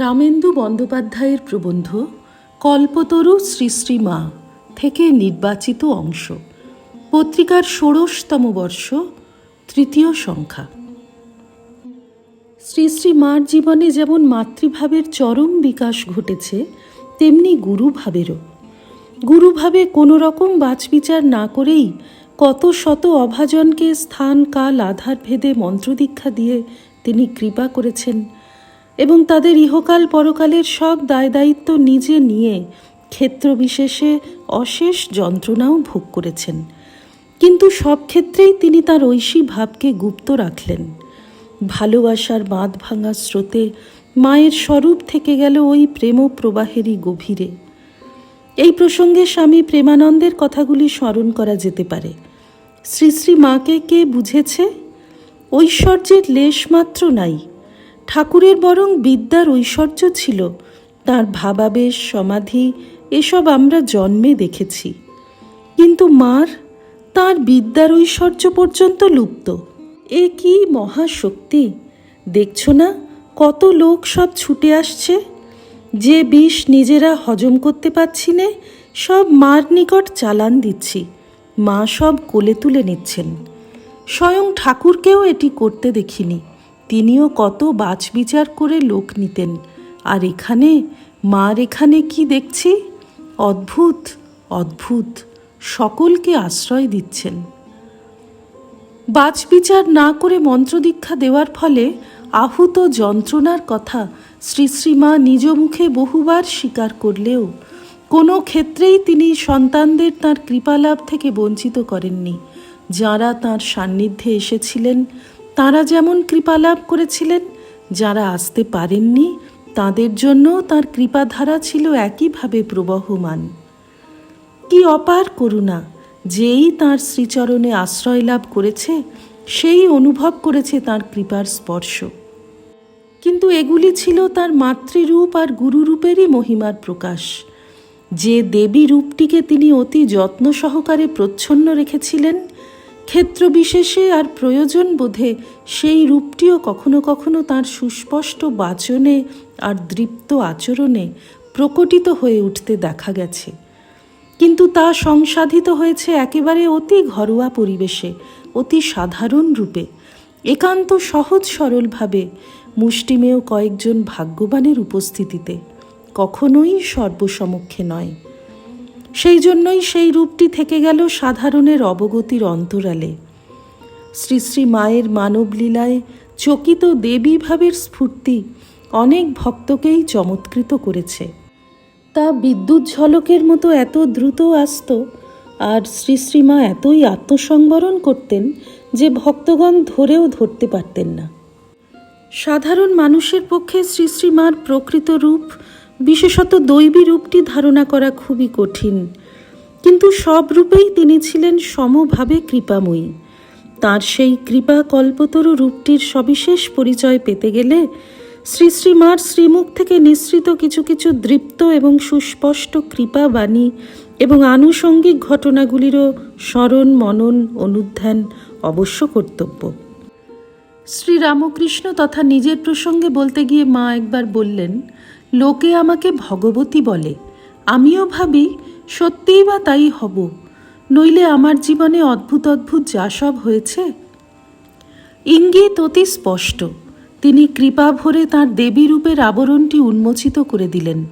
রামেন্দু বন্দ্যোপাধ্যায়ের প্রবন্ধ কল্পতরু শ্রী শ্রী মা থেকে নির্বাচিত অংশ। পত্রিকার ষোড়শতম বর্ষ, তৃতীয় সংখ্যা। শ্রী শ্রী মার জীবনে যেমন মাতৃভাবের চরম বিকাশ ঘটেছে, তেমনি গুরুভাবেরও। গুরুভাবে কোনো রকম বাছবিচার না করেই কত শত অভাজনকে স্থান, কাল, আধার, ভেদে মন্ত্রদীক্ষা দিয়ে তিনি কৃপা করেছেন এবং তাদের ইহকাল পরকালের সব দায় দায়িত্ব নিজে নিয়ে ক্ষেত্রবিশেষে অশেষ যন্ত্রণাও ভোগ করেছেন। কিন্তু সব ক্ষেত্রেই তিনি তার ঐশী ভাবকে গুপ্ত রাখলেন। ভালোবাসার বাঁধ ভাঙা স্রোতে মায়ের স্বরূপ থেকে গেল ওই প্রেম প্রবাহেরই গভীরে। এই প্রসঙ্গে স্বামী প্রেমানন্দের কথাগুলি স্মরণ করা যেতে পারে। শ্রী শ্রী মাকে কে বুঝেছে? ঐশ্বর্যের লেশমাত্র নাই ঠাকুরের বরং বিদ্যার ঐশ্বর্য ছিল। তার ভাবাবেশ, সমাধি, এসব আমরা জন্মে দেখেছি। কিন্তু মার, তার বিদ্যার ঐশ্বর্য পর্যন্ত লুপ্ত। এ কি মহাশক্তি? দেখছ না, কত লোক সব ছুটে আসছে। যে বিষ নিজেরা হজম করতে পারছি নে, সব মার নিকট চালান দিচ্ছি। মা সব কোলে তুলে নিচ্ছেন। স্বয়ং ঠাকুরকেও এটি করতে দেখিনি। তিনিও কত বাছবিচার করে লোক নিতেন। আর এখানে, মার এখানে কি দেখছি? অদ্ভুত অদ্ভুত, সকলকে আশ্রয় দিচ্ছেন। বাছবিচার না করে মন্ত্রদীক্ষা দেওয়ার ফলে আহুত যন্ত্রণার কথা শ্রী শ্রীমা নিজ মুখে বহুবার স্বীকার করলেও কোনো ক্ষেত্রেই তিনি সন্তানদের তার কৃপালাভ থেকে বঞ্চিত করেননি। যারা তার সান্নিধ্যে এসেছিলেন তারা যেমন কৃপালাভ করেছিলেন, যারা আসতে পারেননি, তাদের জন্য তার কৃপাধারা ছিল একইভাবে প্রবহমান। কি অপার করুণা, যেই তার শ্রীচরণে আশ্রয় লাভ করেছে, সেই অনুভব করেছে তার কৃপার স্পর্শ। কিন্তু এগুলি ছিল তার মাতৃরূপ আর গুরুরূপেরই মহিমার প্রকাশ। যে দেবী রূপটিকে তিনি অতি যত্ন সহকারে প্রচ্ছন্ন রেখেছিলেন ক্ষেত্র বিশেষে আর প্রয়োজন বোধে সেই রূপটিও কখনো কখনো তার সুস্পষ্ট বাচনে আর দৃপ্ত আচরণে প্রকটিত হয়ে উঠতে দেখা গেছে। কিন্তু তা সংসাধিত হয়েছে একেবারে অতি ঘরোয়া পরিবেশে, অতি সাধারণ রূপে। একান্ত সহজ সরলভাবে মুষ্টিমেয় কয়েকজন ভাগ্যবানের উপস্থিতিতে, কখনোই সর্বসমক্ষে নয়। সেই জন্যই সেই রূপটি থেকে গেল সাধারণের অবগতির অন্তরালে। শ্রী শ্রী মায়ের মানবলীলায় চকিত দেবী ভাবের স্ফূর্তি অনেক ভক্তকেই চমৎকৃত করেছে। তা বিদ্যুৎ ঝলকের মতো এত দ্রুত আসত, আর শ্রী শ্রীমা এতই আত্মসংবরণ করতেন যে ভক্তগণ ধরেও ধরতে পারতেন না। সাধারণ মানুষের পক্ষে শ্রী শ্রীমার প্রকৃত রূপ বিশেষত দৈবী রূপটি ধারণা করা খুবই কঠিন। কিন্তু সব রূপেই তিনি ছিলেন সমভাবে কৃপাময়ী। তার সেই কৃপা কল্পতরু রূপটির সবিশেষ পরিচয় পেতে গেলে শ্রী শ্রীমার শ্রীমুখ থেকে নিঃসৃত কিছু কিছু দৃপ্ত এবং সুস্পষ্ট কৃপা বাণী এবং আনুষঙ্গিক ঘটনাগুলিরও স্মরণ, মনন, অনুধ্যান অবশ্য কর্তব্য। শ্রীরামকৃষ্ণ তথা নিজের প্রসঙ্গে বলতে গিয়ে মা একবার বললেন লোকে আমাকে ভগবতী বলে। আমিও ভাবি, সত্যিই বা তাই হব। নইলে আমার জীবনে অদ্ভুত অদ্ভুত যা সব হয়েছে। ইঙ্গিত অতি স্পষ্ট। তিনি কৃপা ভরে তাঁর দেবী রূপের আবরণটি উন্মোচিত করে দিলেন।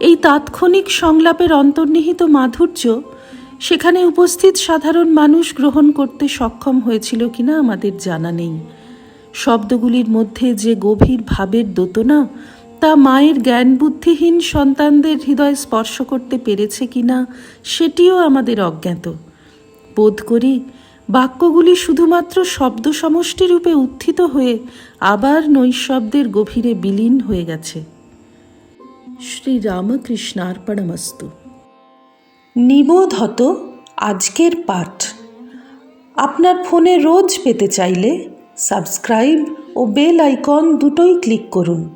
এই তাৎক্ষণিক সংলাপের অন্তর্নিহিত মাধুর্য, সেখানে উপস্থিত সাধারণ মানুষ গ্রহণ করতে সক্ষম হয়েছিল কিনা আমাদের জানা নেই। শব্দগুলির মধ্যে যে গভীর ভাবের দোতনা তা মায়ের জ্ঞান বুদ্ধিহীন সন্তানদের হৃদয় স্পর্শ করতে পেরেছে কিনা, সেটিও আমাদের অজ্ঞাত। বোধ করি, বাক্যগুলি শুধুমাত্র শব্দ সমষ্টি রূপে উত্থিত হয়ে আবার নৈশব্দের গভীরে বিলীন হয়ে গেছে। শ্রী রামকৃষ্ণার্পণমস্তু নিবোধত আজকের পাঠ। আপনার ফোনে রোজ পেতে চাইলে সাবস্ক্রাইব ও বেল আইকন দুটোই ক্লিক করুন।